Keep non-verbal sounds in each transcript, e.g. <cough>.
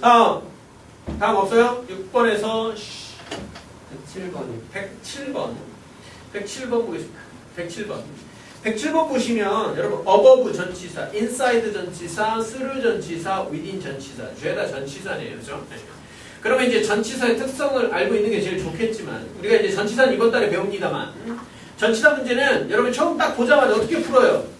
다음 다음 없어요? 6번에서 107번이 107번 107번 보겠습니다. 107번 107번 보시면 여러분 above 전치사, inside 전치사, through 전치사, within 전치사 죄다 전치사네요. 그죠? 네. 그러면 이제 전치사의 특성을 알고 있는 게 제일 좋겠지만 우리가 이제 전치사는 이번 달에 배웁니다만 전치사 문제는 여러분 처음 딱 보자마자 어떻게 풀어요?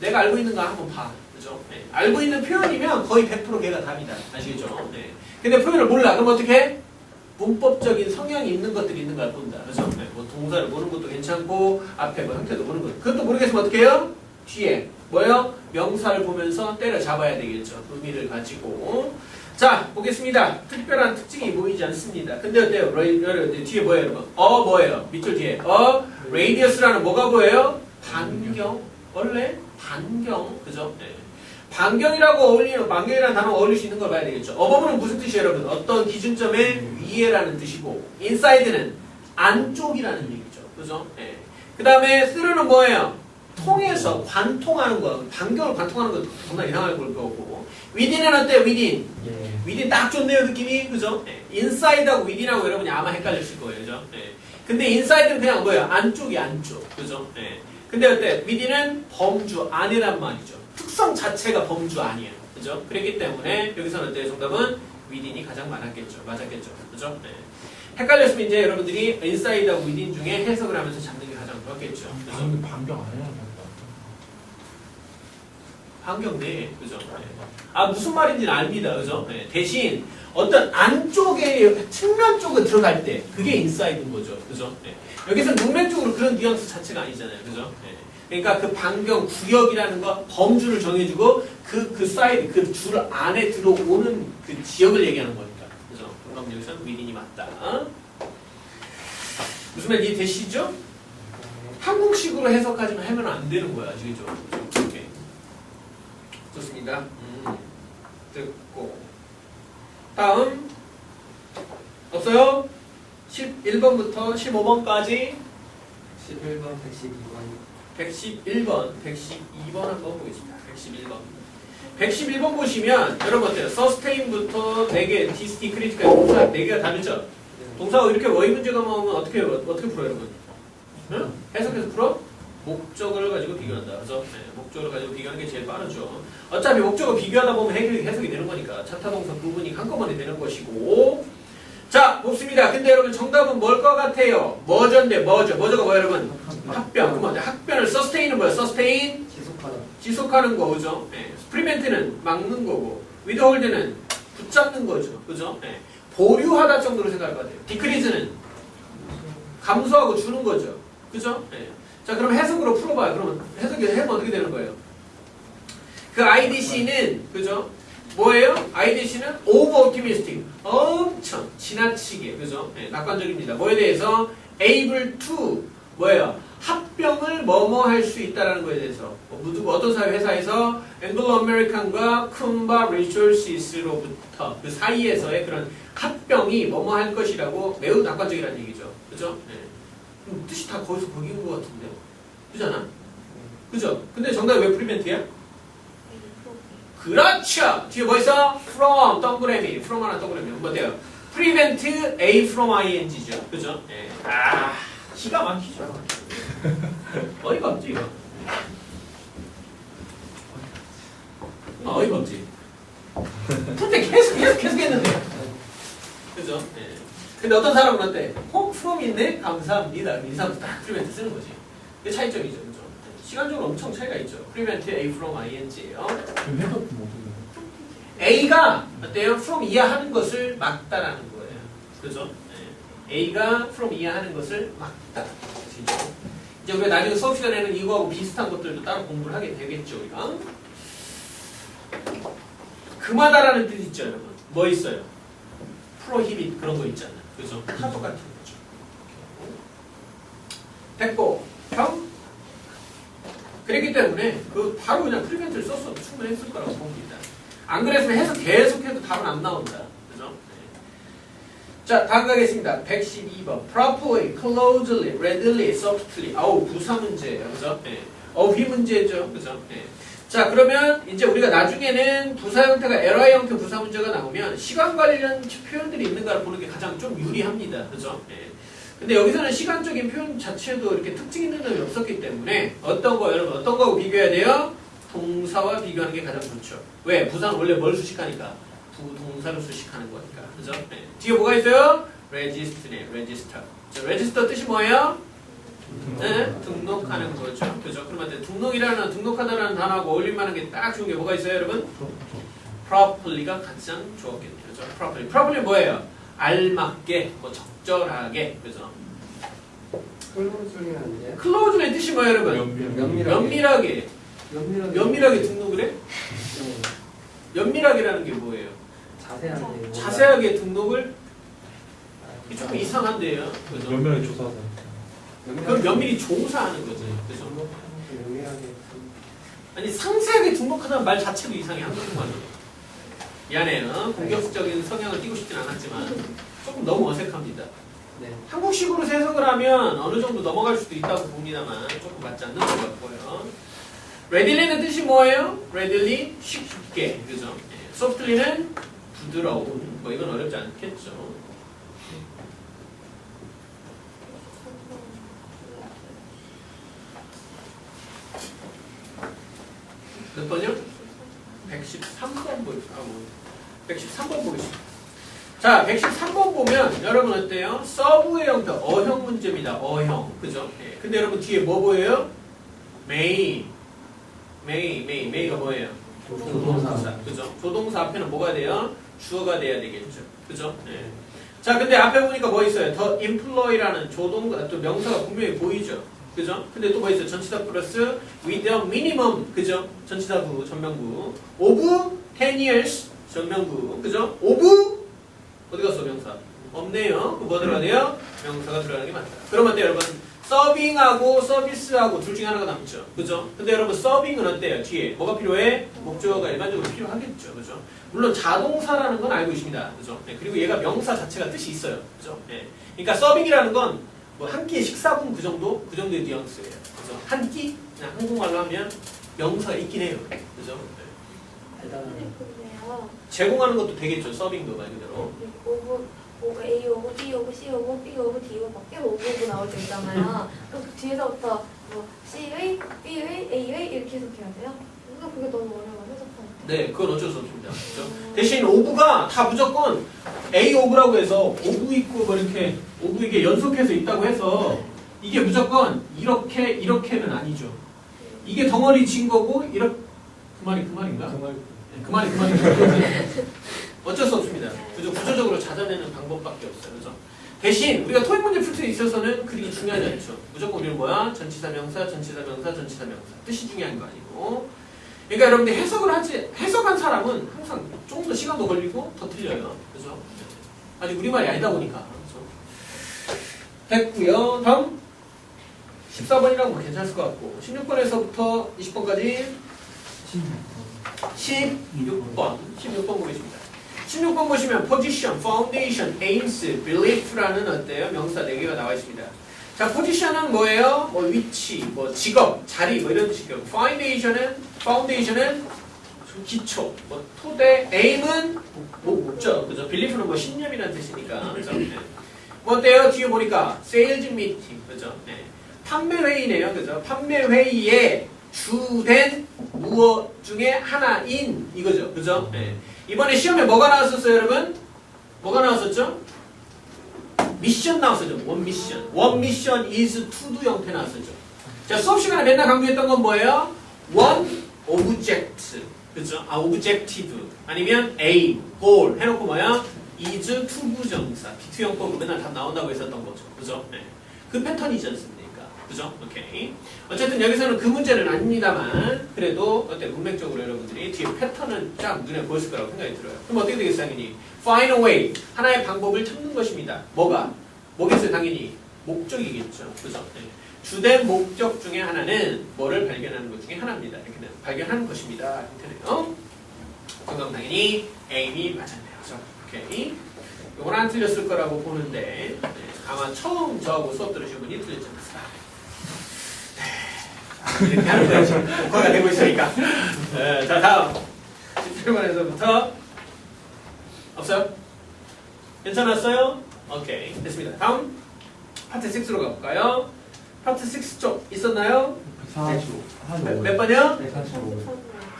내가 알고 있는 거 한번 봐. 그죠? 네. 알고 있는 표현이면 거의 100% 걔가 답이다. 아시겠죠? 네. 근데 표현을 몰라. 그럼 어떻게 해? 문법적인 성향이 있는 것들이 있는 걸 본다. 그죠? 네. 뭐 동사를 보는 것도 괜찮고 앞에 뭐 형태도 보는 것. 그것도 모르겠으면 어떻게 해요? 뒤에 뭐요? 명사를 보면서 때려 잡아야 되겠죠. 의미를 가지고. 자, 보겠습니다. 특별한 특징이 보이지 않습니다. 근데 어때요? 레- 여러분, 뒤에 뭐예요, 여러분? 어, 뭐예요? 밑줄 뒤에. 어, radius라는 뭐가 보여요? 반경. 원래 반경. 그죠? 네. 반경이라고 어울리는, 반경이라는 단어 어울릴 수 있는 걸 봐야 되겠죠. 어버브는 무슨 뜻이에요, 여러분? 어떤 기준점의 위에라는 뜻이고, 인사이드는 안쪽이라는 얘기죠. 그죠? 네. 그 다음에 쓰르는 뭐예요? 통해서 관통하는 거, 반경을 관통하는 거 정말 이상할 걸 거고, 위딘은 어때요, 위딘? 예. 위딘 딱 좋네요 느낌이 그죠? 네. 인사이드하고 위딘하고 여러분이 아마 헷갈리실 거예요 그죠? 네. 근데 인사이드는 그냥 뭐예요? 안쪽이 안쪽 그죠? 네. 근데 어때? 위딘은 범주 안이란 말이죠 특성 자체가 범주 아니에요 그죠? 그렇기 때문에 여기서는 어때요? 정답은 위딘이 가장 많았겠죠 맞았겠죠 그죠? 네. 헷갈렸으면 이제 여러분들이 인사이드하고 위딘 중에 해석을 하면서 잡는 게 가장 좋았겠죠 그죠? 방, 반경 안 해야 환경 내 그죠? 네. 아 무슨 말인지는 압니다, 그죠? 네. 대신 어떤 안쪽에 측면 쪽으로 들어갈 때 그게 인사이드인 거죠, 그죠? 네. 여기서 눈면적으로 그런 뉘앙스 자체가 아니잖아요, 그죠? 네. 그러니까 그 반경 구역이라는 거 범주를 정해주고 그 그 사이드 그 줄 안에 들어오는 그 지역을 얘기하는 거니까, 그죠? 그럼 여기서 위인이 맞다. 무슨 말 이해되시죠? 한국식으로 해석하지만 하면 안 되는 거야, 아시겠죠? 좋습니다. 음, 듣고 다음 없어요? 11번부터 15번까지 11번, 112번. 111번, 112번 한번 보겠습니다. 111번. 111번 보시면 여러분 어때요? 서스테인부터 4개, 디스티, 크리티컬 동사 4개가 다르죠? 동사가 이렇게 워이 문제가 나오면 어떻게 어떻게 풀어요, 여러분? 응? 해석해서 풀어? 목적어를 가지고 비교한다. 그래서 네, 목적어를 가지고 비교하는 게 제일 빠르죠. 어차피 목적어 비교하다 보면 해결이 해석이 되는 거니까 차타동사 부분이 한꺼번에 되는 것이고. 자, 봅습니다. 근데 여러분 정답은 뭘 것 같아요? 뭐전데 뭐죠? 뭐죠가 뭐야, 여러분? 합변. 어때? 합변을 서스테인은 뭐야? 서스테인 지속하다. 지속하는 거죠. 네. 스프리멘트는 막는 거고 위드홀드는 붙잡는 거죠. 그죠? 네. 보류하다 정도로 생각할 것 같아요. 디크리즈는 감소하고 주는 거죠. 그죠? 네. 자, 그럼 해석으로 풀어봐요. 그러면 해석이 해면 어떻게 되는 거예요? 그 IDC는 그죠? 뭐예요? IDC는 over optimistic. 엄청 지나치게 그죠? 네, 낙관적입니다. 뭐에 대해서 able to 뭐예요? 합병을 뭐뭐 할 수 있다라는 거에 대해서 뭐 누구 어떤 사회 회사에서 앵글로 아메리칸과 쿤바 리소시스로부터 그 사이에서의 그런 합병이 뭐뭐 할 것이라고 매우 낙관적이라는 얘기죠. 그죠? 네. 뜻이 다 거기서 거기인 것 같은데. 그잖아. 그죠? 근데 정답이 왜 프리멘트야? 그렇죠. 뒤에 뭐 있어? from 동그라미. from 하나 동그라미. 뭐 돼요? prevent a from ing죠. 그죠? 예. 아, 기가 막히죠. <laughs> 어이가 없지 이거. 어, 어이가 없지. <laughs> 근데 계속 계속 계속 했는데. 그죠? 예. 근데 어떤 사람은 어때? 어, from 있네? 감사합니다. 이 사람 딱 prevent 쓰는 거지. 그게 차이점이죠. 그죠? 시간적으로 엄청 차이가 있죠. prevent a from ing예요. 어떻게 A가 어때요? from 이해하는 것을 막다라는 거예요. 그죠? 네. A가 from 이해하는 것을 막다. 그죠? 이제 우리가 나중에 수업 시간에는 이거하고 비슷한 것들도 따로 공부를 하게 되겠죠, 우리가. 금하다라는 뜻 있죠, 여러분. 뭐 있어요? prohibit 그런 거 있잖아요. 그죠? 다 똑같은 거죠. 됐고, 형? 그랬기 때문에 그 바로 그냥 프리멘트를 썼어도 충분했을 거라고 봅니다. 안 그랬으면 해서 계속해도 답은 안 나온다. 그죠? 네. 자, 다음 가겠습니다. 112번. properly, closely, readily, softly. 아우, 부사 문제예요. 그죠? 네. 어휘 문제죠. 그죠? 네. 자 그러면 이제 우리가 나중에는 부사 형태가 LI 형태 부사 문제가 나오면 시간 관련 표현들이 있는가를 보는 게 가장 좀 유리합니다. 그죠? 예. 근데 여기서는 시간적인 표현 자체도 이렇게 특징 있는 점이 없었기 때문에 어떤 거 여러분 어떤 거하고 비교해야 돼요? 동사와 비교하는 게 가장 좋죠. 왜? 부사는 원래 뭘 수식하니까? 부동사를 수식하는 거니까. 그죠? 예. 뒤에 뭐가 있어요? register. 자, register 뜻이 뭐예요? 네, 등록하는 거죠. 그죠? 그러면 등록이라는 등록하다라는 단어하고 어울릴만한 게 딱 좋은 게 뭐가 있어요, 여러분? properly가 가장 좋았겠죠. 그죠? properly. properly 뭐예요? 알맞게, 뭐 적절하게, 그죠? 돼요? 클로즈의 뜻이 뭐예요, 여러분? 면밀하게. 면밀하게, 면밀하게. 면밀하게 등록을 해? 네. 면밀하게라는 게 뭐예요? 자세하게. 자세하게 등록을 이게 조금 이상한데요, 그죠? 몇명이 조사하다. 그럼 면밀히 조사하는 거죠, 그죠? 아니 상세하게 등록하다는 말 자체도 이상해 한국말로 미안해요 공격적인 성향을 띠고 싶진 않았지만 조금 너무 어색합니다. 네. 한국식으로 해석을 하면 어느 정도 넘어갈 수도 있다고 봅니다만 조금 맞지 않는 것 같고요. Readilly는 뜻이 뭐예요? readily 쉽게. 그죠? 예, softly는 부드러운. 뭐 이건 어렵지 않겠죠 몇 번이요? 113번 보겠습니다. 아, 뭐, 113번 보겠습니다. 자, 113번 보면 여러분 어때요? 서브의 형태, 어형 문제입니다. 어형. 그죠? 예. 근데 여러분 뒤에 뭐 보여요? 메이. 메이, 메이, 메이가 뭐예요? 조동사. 그죠? 조동사 앞에는 뭐가 돼요? 주어가 돼야 되겠죠. 그죠? 예. 자, 근데 앞에 보니까 뭐 있어요? 더 employ라는 조동, 또 명사가 분명히 보이죠? 그죠? 근데 또 뭐 있어요? 전치사 플러스 with the minimum. 그죠? 전치사 부, 전명부. of 10 years. 전명부. 그죠? of 어디 갔어, 명사? 없네요. 그뭐 들어가야 돼요? 명사가 들어가는 게 맞다. 그러면 어때요, 여러분? 서빙하고 서비스하고 둘 중에 하나가 남죠. 그죠? 근데 여러분, 서빙은 어때요? 뒤에. 뭐가 필요해? 목적어가 일반적으로 필요하겠죠. 그죠? 물론 자동사라는 건 알고 있습니다. 그죠? 네, 그리고 얘가 명사 자체가 뜻이 있어요. 그죠? 네. 그러니까 서빙이라는 건 뭐 한 끼에 식사분 그 정도? 그 정도의 뉘앙스예요. 그죠? 한 끼? 그냥 한국말로 하면 명사가 있긴 해요. 그죠? 네. 대단하네. 근데요. 제공하는 것도 되겠죠. 서빙도 말 그대로. 오브 오브 A 오브 B 오브 C 오브 B 오브 D 오브 밖에 오브 나올 때 있잖아요. <laughs> 그럼 그 뒤에서부터 뭐 C의, B의, A의 이렇게 해석해야 돼요? 뭔가 그게 너무 어려워 해석하는. 네, 그건 어쩔 수 없습니다. 그죠? 대신 오브가 다 무조건 A 오브라고 해서 오브 있고 뭐 이렇게 오브 이게 연속해서 있다고 해서 이게 무조건 이렇게 이렇게는 아니죠. 이게 덩어리 진 거고 이렇게 그 말이 그 말인가? 정말 네, 그 말이 그 말인가? 어쩔 수 없습니다. 그죠? 구조적으로 찾아내는 방법밖에 없어요. 그죠? 대신 우리가 토익 문제 풀 때 있어서는 그게 중요하지 않죠. 무조건 우리는 뭐야? 전치사 명사, 전치사 명사, 전치사 명사. 뜻이 중요한 거 아니고. 그러니까 여러분들 해석을 하지 해석한 사람은 항상 조금 더 시간도 걸리고 더 틀려요. 그죠? 아직 우리말이 아니다 보니까. 그죠? 됐고요. 다음 14번이라고 뭐 괜찮을 것 같고 16번에서부터 20번까지 16번 16번 보겠습니다. 16번 보시면 position, foundation, aims, belief라는 어때요? 명사 4개가 나와 있습니다. 자, position은 뭐예요? 뭐 위치, 뭐 직업, 자리 뭐 이런 뜻이고요. foundation은 foundation은 기초, 뭐 토대, aim은 뭐 목적, 그죠? belief는 뭐 신념이라는 뜻이니까, 그죠? 네. 뭐 어때요? 뒤에 보니까 sales meeting, 그죠? 네. 판매 회의네요, 그죠? 판매 회의에 주된 무엇 중에 하나인 이거죠, 그죠? 네. 이번에 시험에 뭐가 나왔었어요, 여러분? 뭐가 나왔었죠? 미션 나왔었죠. 원 미션. 원 미션 is to do 형태 나왔었죠. 자, 수업 시간에 맨날 강조했던 건 뭐예요? one object. 그죠? 아, objective. 아니면 aim, goal. 해놓고 뭐야? is to 부정사. 비투 형법으로 맨날 답 나온다고 했었던 거죠. 그죠? 네. 그 패턴이지 않습니까? 그죠? 오케이. 어쨌든 여기서는 그 문제는 아닙니다만 그래도 어때 문맥적으로 여러분들이 뒤에 패턴은 쫙 눈에 보였을 거라고 생각이 들어요. 그럼 어떻게 되겠어요, 당연히? Find a way. 하나의 방법을 찾는 것입니다. 뭐가? 뭐겠어요, 당연히? 목적이겠죠. 그죠? 네. 주된 목적 중에 하나는 뭐를 발견하는 것 중에 하나입니다. 이렇게 는 발견하는 것입니다. 형태네요. 그럼 당연히 A이 맞았네요. 그죠? 오케이. 이건 안 틀렸을 거라고 보는데 네, 아마 처음 저하고 수업 들으신 분이 틀렸지 않을까. 네. 이렇게 하는 거지. 녹화가 되고 있으니까. 네, 자 다음 17번에서부터 없어요? 괜찮았어요? 오케이 됐습니다. 다음 파트 6로 가볼까요? 파트 6쪽 있었나요? 145. 몇, 몇 번이요? 145.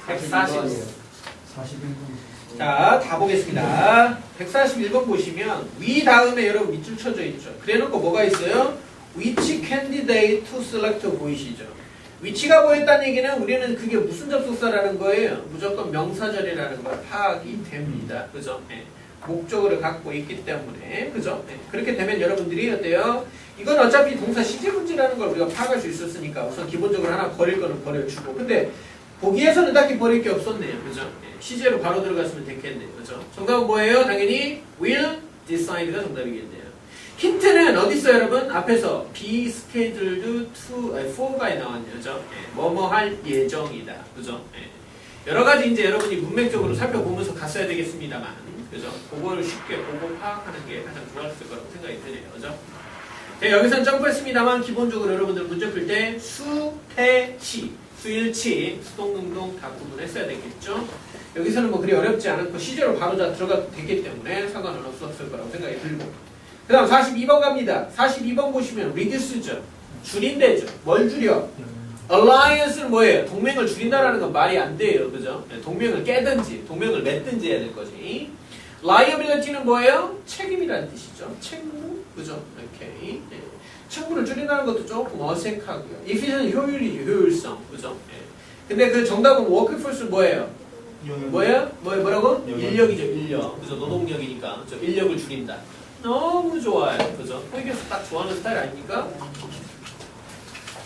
140. 41분. 자, 다 보겠습니다. 141번 보시면 위 다음에 여러분 밑줄 쳐져 있죠. 그래 놓고 뭐가 있어요? 위치 candidate to select 보이시죠? 위치가 보였다는 얘기는 우리는 그게 무슨 접속사라는 거예요. 무조건 명사절이라는 걸 파악이 됩니다. 그죠? 예. 목적어를 갖고 있기 때문에 그죠? 예. 그렇게 되면 여러분들이 어때요? 이건 어차피 동사 시제 문제라는 걸 우리가 파악할 수 있었으니까 우선 기본적으로 하나 버릴 거는 버려주고 근데 보기에서는 딱히 버릴 게 없었네요. 그죠? 예, 시제로 바로 들어갔으면 됐겠네요. 그죠? 정답은 뭐예요? 당연히 will decide가 정답이겠네요. 힌트는 어디 있어요, 여러분? 앞에서 be scheduled to, 아니, for가 나왔네요. 그죠? 예, 뭐뭐 할 예정이다. 그죠? 예. 여러 가지 이제 여러분이 문맥적으로 살펴보면서 갔어야 되겠습니다만. 그죠? 그거를 쉽게 보고 파악하는 게 가장 좋았을 거라고 생각이 드네요. 그죠? 네, 여기서는 점프했습니다만 기본적으로 여러분들 문제 풀 때 수, 태, 치, 수일치, 수동능동 다 구분했어야 되겠죠. 여기서는 뭐 그리 어렵지 않고 시제로 바로 다 들어가도 되기 때문에 상관은 없었을 거라고 생각이 들고 그 다음 42번 갑니다. 42번 보시면 reduce죠. 줄인대죠. 뭘 줄여? alliance는 뭐예요? 동맹을 줄인다라는 건 말이 안 돼요. 그죠? 네, 동맹을 깨든지 동맹을 맺든지 해야 될 거지. liability는 뭐예요? 책임이라는 뜻이죠. 책무. 그죠? 오케이. 네. 책무를 줄인다는 것도 조금 어색하고요. efficient 효율이죠. 효율성. 그죠? 네. 근데 그 정답은 workforce 뭐예요? 뭐예요? 뭐 뭐라고? 영역. 인력이죠. 인력. 그죠? 노동력이니까. 그죠? 인력을 줄인다. 너무 좋아요. 그죠? 이게 딱 좋아하는 스타일 아닙니까?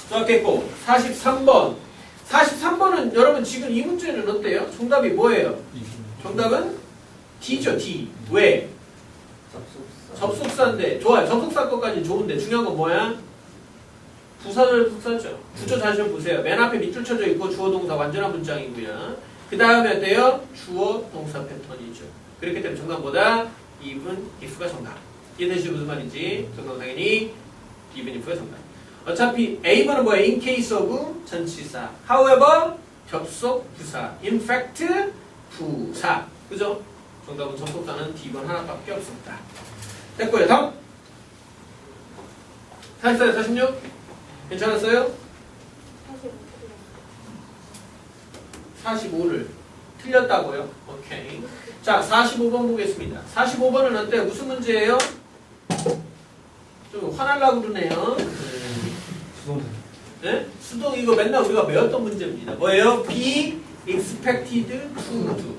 좋았겠고 43번 43번은 여러분 지금 이 문제는 어때요? 정답이 뭐예요? 정답은 D죠 D 왜? 접속사. 접속사인데 좋아요 접속사 것까지 좋은데 중요한 건 뭐야? 부사절 접속사죠 구조 한번 보세요 맨 앞에 밑줄 쳐져 있고 주어 동사 완전한 문장이고요 그 다음에 어때요? 주어 동사 패턴이죠 그렇기 때문에 정답보다 even if가 정답 이해되시죠 무슨 말인지 정답 당연히 even if가 정답 어차피 A번은 뭐야? in case of 전치사 however 접속 부사 in fact 부사 그죠? 정답은 접속사는 D번 하나밖에 없습니다 됐고요 다음 44, 46 괜찮았어요? 45를 틀렸다고요? 오케이 자 45번 보겠습니다 45번은 어때요? 무슨 문제예요? 좀 화날라고 그러네요. 네? 수동 이거 맨날 우리가 배웠던 문제입니다. 뭐예요? be expected to do.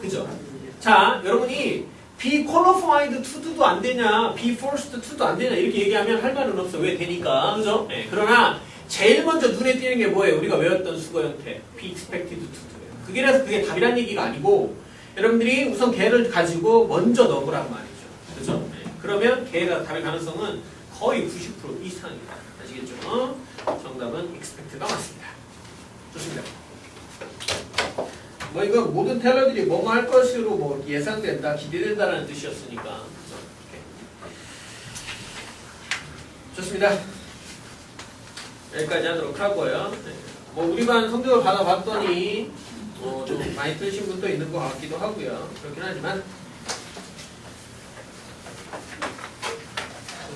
그죠? 자, 여러분이 be qualified to do도 안 되냐, be forced to도 안 되냐 이렇게 얘기하면 할 말은 없어. 왜 되니까, 그죠? 네, 그러나 제일 먼저 눈에 띄는 게 뭐예요? 우리가 외웠던 수거 형태, be expected to do예요. 그게 그래서 그게 답이란 얘기가 아니고 여러분들이 우선 걔를 가지고 먼저 넣으란? 네, 그러면 걔가 답의 가능성은 거의 90% 이상입니다. 아시겠죠? 정답은 expect가 맞습니다. 좋습니다. 뭐 이거 모든 텔러들이 뭐뭐 할 것으로 뭐 예상된다, 기대된다라는 뜻이었으니까. 좋습니다. 여기까지 하도록 하고요. 네. 뭐 우리 반 성적을 받아봤더니 어, 좀 많이 틀리신 분도 있는 것 같기도 하고요. 그렇긴 하지만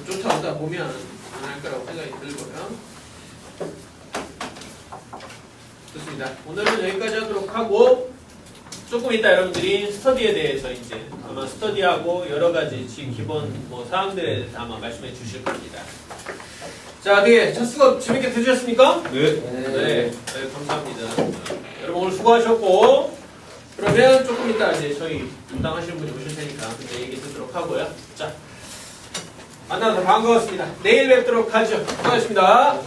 쫓아오다 보면 안 할 거라고 생각이 들고요. 좋습니다. 오늘은 여기까지 하도록 하고 조금 이따 여러분들이 스터디에 대해서 이제 아마 스터디하고 여러 가지 지금 기본 뭐 사항들에 대해서 아마 말씀해 주실 겁니다. 자, 어떻게 첫 수업 재밌게 들으셨습니까? 네. 네, 네, 감사합니다. 여러분 오늘 수고하셨고 그러면 조금 이따 이제 저희 담당하시는 분이 오실 테니까 얘기 듣도록 하고요. 자, 만나서 반가웠습니다. 내일 뵙도록 하죠. 수고하셨습니다.